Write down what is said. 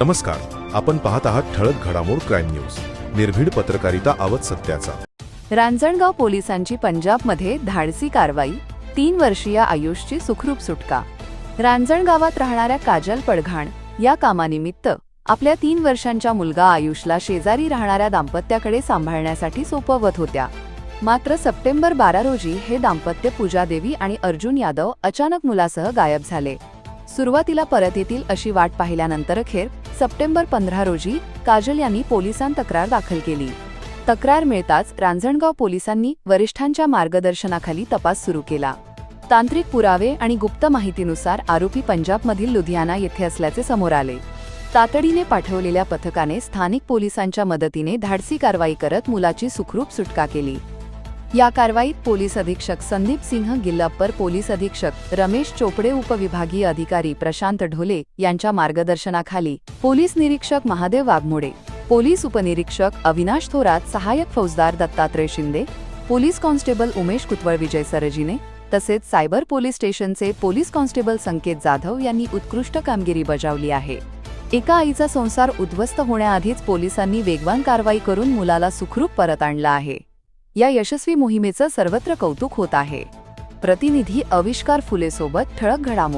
नमस्कार. आपण पाहत आहात ठळक घडामोड क्राईम न्यूज. निर्भीड पत्रकारिता आवत सत्याचा. रांजणगाव पोलिसांची पंजाबमध्ये धाडसी कारवाई तीन वर्षीय आयुषची सुखरूप सुटका. रांजणगावात राहणाऱ्या काजल पडघाण या कामानिमित्त आपल्या तीन वर्षांच्या मुलगा आयुषला शेजारी राहणाऱ्या दाम्पत्याकडे सांभाळण्यासाठी सोपवत होत्या. मात्र सप्टेंबर बारा रोजी हे दाम्पत्य पूजा देवी आणि अर्जुन यादव अचानक मुलासह गायब झाले. सुरुवातीला परत येतील अशी वाट पाहिल्यानंतर अखेर सप्टेंबर पंधरा रोजी काजल यांनी पोलिसांत तक्रार दाखल केली. तक्रार मिळताच रांजणगाव पोलिसांनी वरिष्ठांच्या मार्गदर्शनाखाली तपास सुरू केला. तांत्रिक पुरावे आणि गुप्त माहितीनुसार आरोपी पंजाबमधील लुधियाना येथे असल्याचे समोर आले. तातडीने पाठवलेल्या पथकाने स्थानिक पोलिसांच्या मदतीने धाडसी कारवाई करत मुलाची सुखरूप सुटका केली. या कारवाईत पोलीस अधीक्षक संदीप सिंह गिल्लप्पर पोलीस अधीक्षक रमेश चोपडे उपविभागीय अधिकारी प्रशांत ढोले यांच्या मार्गदर्शनाखाली पोलीस निरीक्षक महादेव वाघमोडे पोलीस उपनिरीक्षक अविनाश थोरात सहाय्यक फौजदार दत्तात्रय शिंदे पोलीस कॉन्स्टेबल उमेश कुतवळ विजय सरजीने तसेच सायबर पोलीस स्टेशनचे पोलीस कॉन्स्टेबल संकेत जाधव यांनी उत्कृष्ट कामगिरी बजावली आहे. एका आईचा संसार उद्ध्वस्त होण्याआधीच पोलिसांनी वेगवान कारवाई करून मुलाला सुखरूप परत आणला आहे. या यशस्वी मोहिमेचं सर्वत्र कौतुक होत आहे. प्रतिनिधी अविष्कार फुलेसोबत ठळक घडामोड